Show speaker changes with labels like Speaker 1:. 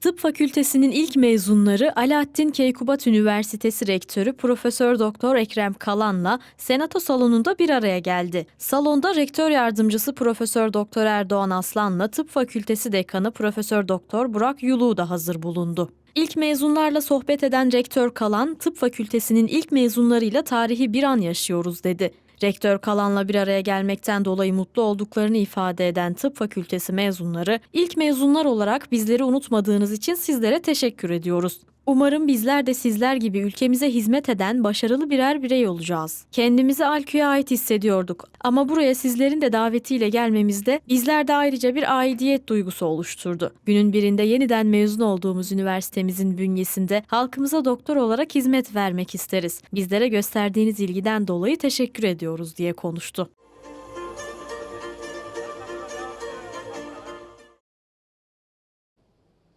Speaker 1: Tıp Fakültesinin ilk mezunları Alaaddin Keykubat Üniversitesi Rektörü Profesör Doktor Ekrem Kalan'la Senato salonunda bir araya geldi. Salonda Rektör Yardımcısı Profesör Doktor Erdoğan Aslan'la Tıp Fakültesi Dekanı Profesör Doktor Burak Yulu da hazır bulundu. İlk mezunlarla sohbet eden Rektör Kalan, Tıp Fakültesinin ilk mezunlarıyla tarihi bir an yaşıyoruz dedi. Rektör Kalan'la bir araya gelmekten dolayı mutlu olduklarını ifade eden tıp fakültesi mezunları, ilk mezunlar olarak bizleri unutmadığınız için sizlere teşekkür ediyoruz. Umarım bizler de sizler gibi ülkemize hizmet eden başarılı birer birey olacağız. Kendimizi Alkü'ye ait hissediyorduk ama buraya sizlerin de davetiyle gelmemizde bizlerde ayrıca bir aidiyet duygusu oluşturdu. Günün birinde yeniden mezun olduğumuz üniversitemizin bünyesinde halkımıza doktor olarak hizmet vermek isteriz. Bizlere gösterdiğiniz ilgiden dolayı teşekkür ediyoruz diye konuştu.